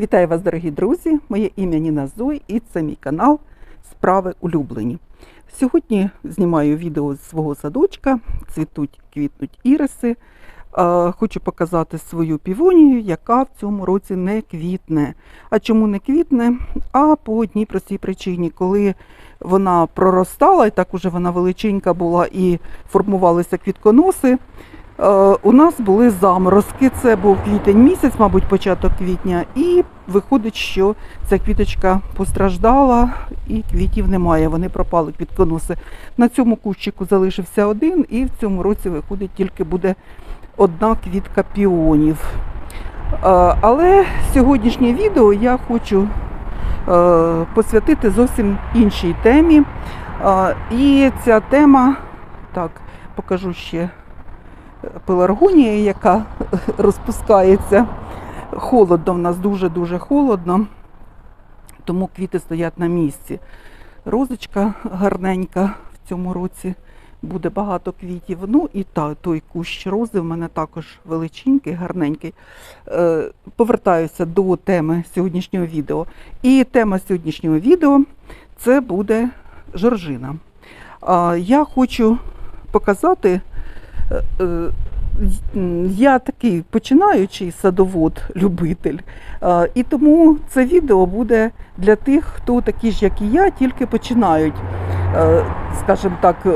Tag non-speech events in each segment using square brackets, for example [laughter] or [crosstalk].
Вітаю вас, дорогі друзі! Моє ім'я Ніна Зой і це мій канал Справи улюблені. Сьогодні знімаю відео з свого садочка, цвітуть, квітнуть іриси. Хочу показати свою півонію, яка в цьому році не квітне. А чому не квітне? А по одній простій причині, коли вона проростала, і так уже вона величенька була і формувалися квітконоси. Е, У нас були заморозки. Це був квітень місяць, мабуть, початок квітня, і виходить, що ця квіточка постраждала і квітів немає. Вони пропали квітконоси. На цьому кущику залишився один, і в цьому році виходить тільки буде одна квітка піонів. Е, Але сьогоднішнє відео я хочу е, посвятити зовсім іншій темі. І ця тема, так, покажу ще пеларгонія, яка [laughs] розпускається. Холодно в нас дуже-дуже холодно, тому квіти стоять на місці. Розочка гарненька в цьому році, буде багато квітів. Ну і та, той кущ рози в мене також величенький, гарненький. Е, повертаюся до теми сьогоднішнього відео. І тема сьогоднішнього відео це буде жоржина. А, я хочу показати. Е, е, Я такий починаючий садовод-любитель, е, і тому це відео буде для тих, хто такі ж, як і я, тільки починають, скажімо так, е,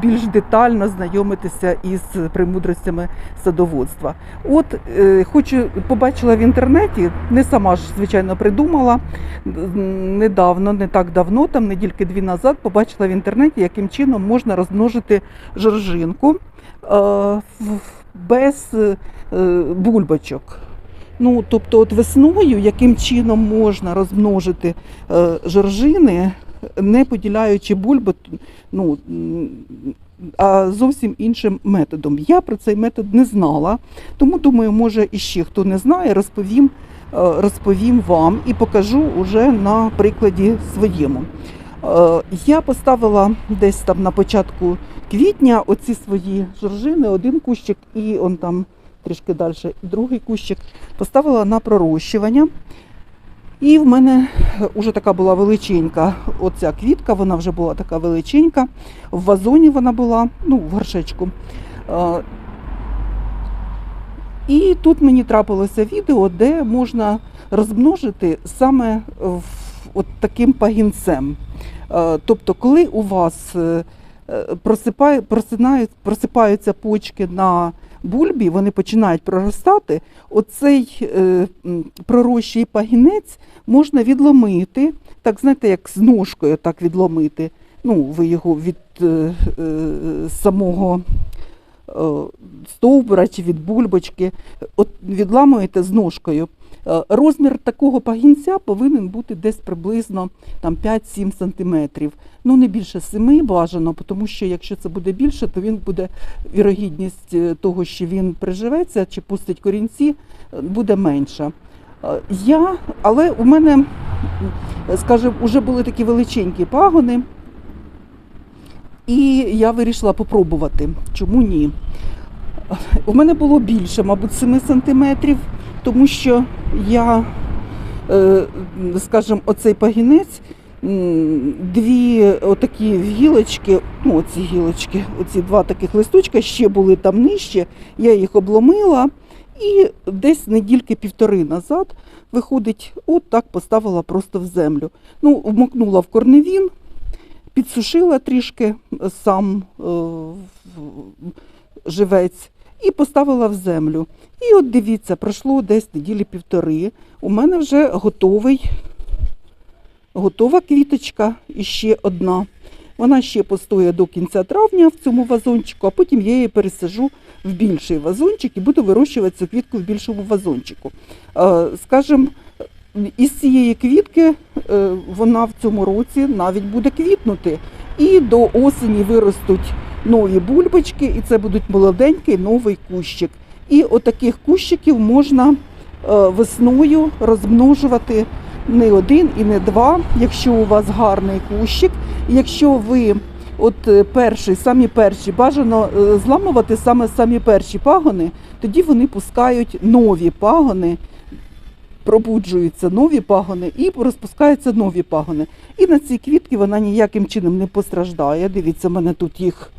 більш детально знайомитися із премудростями садоводства. От е, хочу побачила в інтернеті, не сама ж звичайно придумала недавно, не так давно, там недільки дві назад, побачила в інтернеті, яким чином можна розмножити жоржинку е, без е, бульбочок. Ну, тобто, от весною, яким чином можна розмножити е, жоржини, не поділяючи бульби, ну, а зовсім іншим методом. Я про цей метод не знала, тому думаю, може іще хто не знає, розповім, е, розповім вам і покажу уже на прикладі своєму. Е, Я поставила десь там на початку квітня оці свої жоржини, один кущик і он там трішки далі другий кущик. Поставила на пророщування. І в мене вже така була величенька оця квітка, вона вже була така величенька. В вазоні вона була, ну, в горшечку. І тут мені трапилося відео, де можна розмножити саме от таким пагінцем. Тобто, коли у вас е, е, просипає, просинають, просипаються почки на бульбі, вони починають проростати, оцей е, пророщий пагінець можна відломити, так знаєте, як з ножкою так відломити. Ну, ви його від е, е, самого е, стовбура чи від бульбочки, от відламуєте з ножкою. Е, Розмір такого пагінця повинен бути десь приблизно 5-7 сантиметрів. Ну, не більше 7 бажано, тому що якщо це буде більше, то він буде вірогідність е, того, що він приживеться чи пустить корінці, е, буде менша. Я, але у мене, скажімо, вже були такі величенькі пагони, і я вирішила попробувати. Чому ні? У мене було більше, мабуть, 7 сантиметрів, тому що я, е, скажімо, оцей пагінець, дві отакі гілочки, ну оці гілочки, оці два таких листочка ще були там нижче, я їх обломила і десь недільки півтори назад виходить, от так поставила просто в землю. Ну, вмокнула в корневін, підсушила трішки сам е, живець і поставила в землю. І от дивіться, пройшло десь неділі півтори. У мене вже готовий, готова квіточка і ще одна. Вона ще постоє до кінця травня в цьому вазончику, а потім я її пересажу в більший вазончик і буду вирощувати цю квітку в більшому вазончику. Е, Скажем, із цієї квітки е, вона в цьому році навіть буде квітнути. І до осені виростуть нові бульбочки, і це будуть молоденький новий кущик. І отаких кущиків можна е, весною розмножувати не один і не два, якщо у вас гарний кущик. Якщо ви от е, перший, самі перші, бажано е, зламувати саме самі перші пагони, тоді вони пускають нові пагони пробуджуються нові пагони і розпускаються нові пагони. І на цій квітці вона ніяким чином не постраждає. Дивіться, в мене тут їх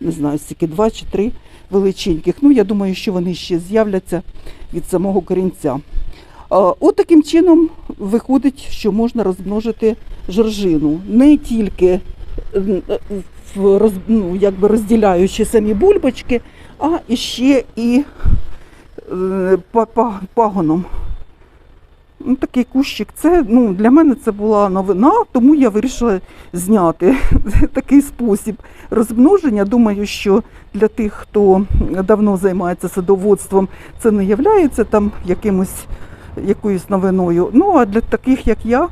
не знаю, стільки два чи три величеньких. Ну, я думаю, що вони ще з'являться від самого корінця. А, От таким чином виходить, що можна розмножити жоржину. Не тільки е, ну, якби розділяючи самі бульбочки, а іще і е, па- па- пагоном. Ну, такий кущик. Це ну, для мене це була новина, тому я вирішила зняти [laughs] такий спосіб розмноження. Думаю, що для тих, хто давно займається садоводством, це не являється там якимось якоюсь новиною. Ну а для таких, як я,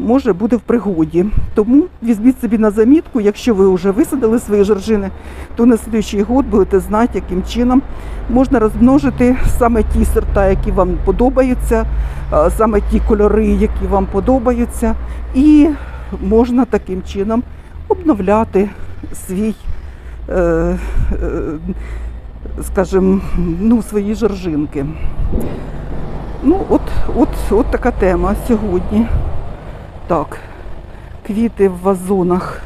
може буде в пригоді. Тому візьміть собі на замітку, якщо ви вже висадили свої жоржини, то на слідуючий год будете знати, яким чином можна розмножити саме ті сорта, які вам подобаються, саме ті кольори, які вам подобаються, і можна таким чином обновляти свій, е, е, скажімо, ну, свої жоржинки. Ну, от, от, от така тема сьогодні. Так, квіти в вазонах.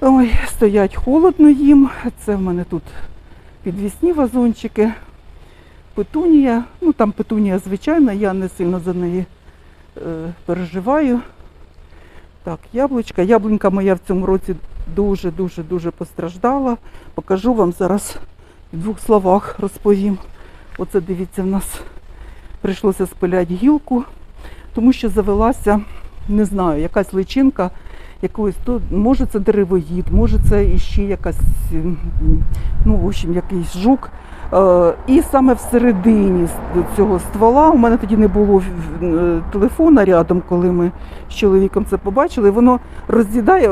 Ой, стоять холодно їм. Це в мене тут підвісні вазончики. Петунія. Ну там петунія звичайна, я не сильно за неї е, переживаю. Так, яблучка. Яблунька моя в цьому році дуже-дуже дуже постраждала. Покажу вам зараз в двох словах розповім. Оце дивіться, в нас прийшлося спиляти гілку, тому що завелася, не знаю, якась личинка якоїсь, то може це деревоїд, може це іще якась, ну, в общем, якийсь жук. Е, І саме всередині цього ствола у мене тоді не було е, телефона рядом, коли ми з чоловіком це побачили. Воно роз'їдає,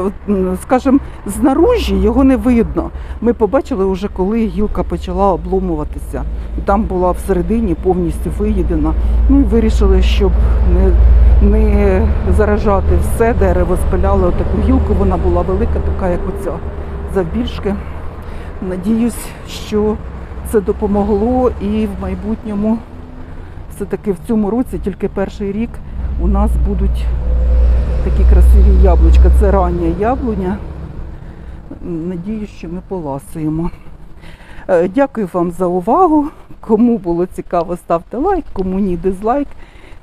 скажімо, знаружі його не видно. Ми побачили вже, коли гілка почала обломуватися. Там була всередині повністю виїдена. Ну вирішили, щоб не, не заражати все дерево, спиляли отаку гілку. Вона була велика, така як оця завбільшки. Надіюсь, що це допомогло і в майбутньому, все-таки в цьому році, тільки перший рік, у нас будуть такі красиві яблучка. Це рання яблуня. Надіюсь, що ми поласуємо. Е, Дякую вам за увагу. Кому було цікаво, ставте лайк, кому ні, дизлайк.